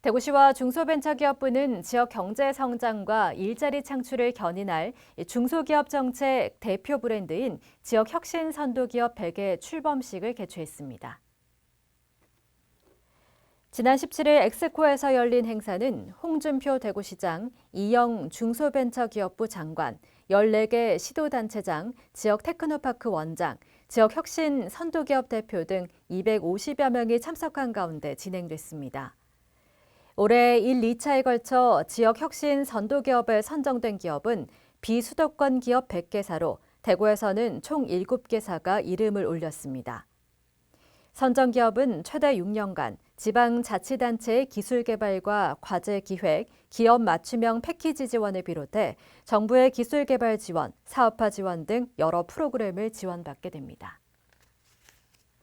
대구시와 중소벤처기업부는 지역 경제 성장과 일자리 창출을 견인할 중소기업 정책 대표 브랜드인 지역 혁신 선도기업 100의 출범식을 개최했습니다. 지난 17일 엑스코에서 열린 행사는 홍준표 대구시장, 이영 중소벤처기업부 장관, 14개 시도단체장, 지역 테크노파크 원장, 지역 혁신 선도기업 대표 등 250여 명이 참석한 가운데 진행됐습니다. 올해 1, 2차에 걸쳐 지역 혁신 선도 기업에 선정된 기업은 비수도권 기업 100개사로 대구에서는 총 7개사가 이름을 올렸습니다. 선정 기업은 최대 6년간 지방자치단체의 기술 개발과 과제 기획, 기업 맞춤형 패키지 지원을 비롯해 정부의 기술 개발 지원, 사업화 지원 등 여러 프로그램을 지원받게 됩니다.